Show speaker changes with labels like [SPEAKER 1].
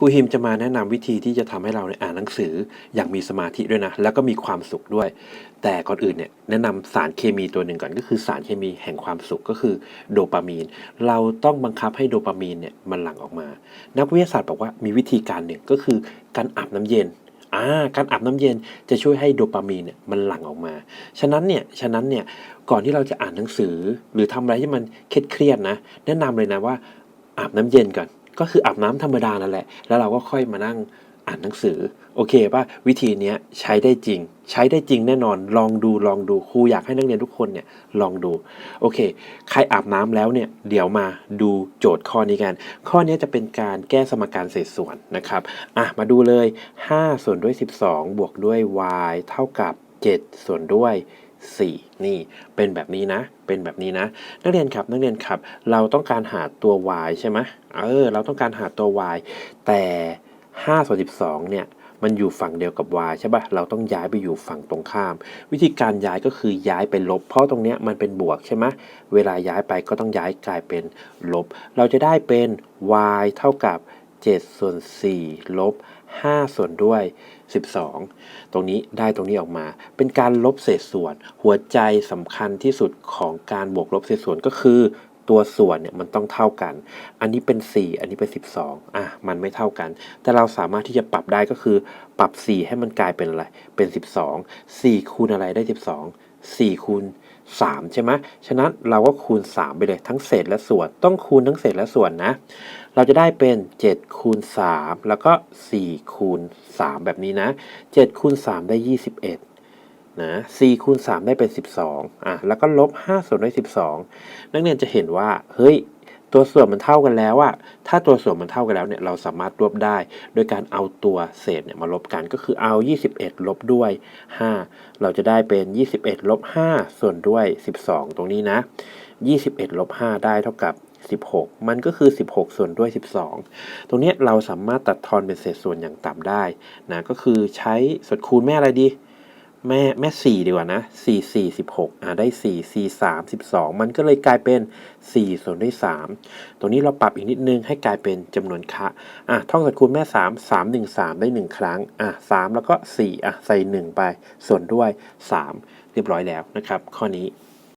[SPEAKER 1] ครูฮิมจะมาแนะนำวิธีที่จะทำให้เราเนี่ยอ่านหนังสืออย่างมีสมาธิด้วยนะ แล้วก็มีความสุขด้วย แต่ก่อนอื่นเนี่ยแนะนำสารเคมีตัวหนึ่งก่อนก็คือสารเคมีแห่งความสุขก็คือโดปามีน เราต้องบังคับให้โดปามีนเนี่ยมันหลั่งออกมา นักวิทยาศาสตร์บอกว่ามีวิธีการหนึ่งก็คือการอาบน้ำเย็นอ่าการอาบน้ำเย็นจะช่วยให้โดปามีนเนี่ยมันหลั่งออกมา ฉะนั้นเนี่ย ฉะนั้นเนี่ย ก่อนที่เราจะอ่านหนังสือ หรือทำอะไรที่มันเครียดๆนะ แนะนำเลยนะว่าอาบน้ำเย็นก่อน ก็คืออาบน้ำธรรมดานั่นแหละ แล้วเราก็ค่อยมานั่งอ่านหนังสือ โอเคป่ะวิธีนี้ใช้ได้จริง ใช้ได้จริงแน่นอน ลองดูลองดูครูอยากให้นักเรียนทุกคนเนี่ยลองดู โอเค ใครอาบน้ำแล้วเนี่ยเดี๋ยวมาดูโจทย์ข้อนี้กัน ข้อนี้จะเป็นการแก้สมการเศษส่วนนะครับอะมาดูเลย 5 ส่วนด้วย 12 บวกด้วย y เท่ากับ 7 ส่วนด้วย 4 นี่เป็นแบบนี้นะ เป็นแบบนี้นะ นักเรียนครับนักเรียนครับ เราต้องการหาตัว y ใช่ไหมเออเราต้องการหาตัว y แต่5ส่วน12 เนี่ยมันอยู่ฝั่งเดียวกับ y ใช่ปะเราต้องย้ายไปอยู่ฝั่งตรงข้าม วิธีการย้ายก็คือย้ายไปลบ เพราะตรงเนี้ยมันเป็นบวกใช่ไหมเวลาย้ายไปก็ต้องย้ายกลายเป็นลบ เราจะได้เป็น y เท่ากับ 7 ส่วน 4 ลบ 5 ส่วนด้วย 12 ตรงนี้ได้ตรงนี้ออกมา เป็นการลบเศษส่วน หัวใจสำคัญที่สุดของการบวกลบเศษส่วนก็คือตัวส่วนเนี่ยมันต้องเท่ากัน อันนี้เป็น 4 อันนี้เป็น 12 อะ มันไม่เท่ากัน แต่เราสามารถที่จะปรับได้ก็คือ ปรับ 4 ให้มันกลายเป็นอะไร เป็น 12 4 คูณอะไรได้ 12 4คูณ3ใช่ไหมฉะนั้นเราก็คูณ 3 ไปเลยทั้งเศษและส่วน ต้องคูณทั้งเศษและส่วนนะ เราจะได้เป็น 7 คูณ 3 แล้วก็ 4 คูณ 3 แบบนี้นะ 7 คูณ 3 ได้ 21 นะ4คูณ 3 ได้เป็น 12 อะ แล้วก็ลบ5ส่วนด้วย12 นักเรียนจะเห็นว่า เฮ้ย ตัวส่วนมันเท่ากันแล้วอะถ้าตัวส่วนมันเท่ากันแล้วเนี่ยเราสามารถรวบได้ โดยการเอาตัวเศษเนี่ยมาลบกันก็คือเอา 21 ลบด้วย 5 เราจะได้เป็น 21 ลบ 5 ส่วนด้วย 12 ตรงนี้นะ 21 ลบ 5 ได้เท่ากับ 16 มันก็คือ 16 ส่วนด้วย 12 ตรงนี้เราสามารถตัดทอนเป็นเศษส่วนอย่างต่ำได้นะก็คือใช้ส่วนคูณแม่อะไรดี แม่แม่สี่ดีกว่านะสี่สี่สิบหกอ่าได้สี่สี่สามสิบสองมันก็เลยกลายเป็นสี่ส่วนด้วยสามตรงนี้เราปรับอีกนิดนึงให้กลายเป็นจำนวนคะอะท่องสัดคูณแม่สามสามหนึ่งสามได้หนึ่งครั้งอะสามแล้วก็สี่อะใส่หนึ่งไปส่วนด้วยสามเรียบร้อยแล้วนะครับ ข้อนี้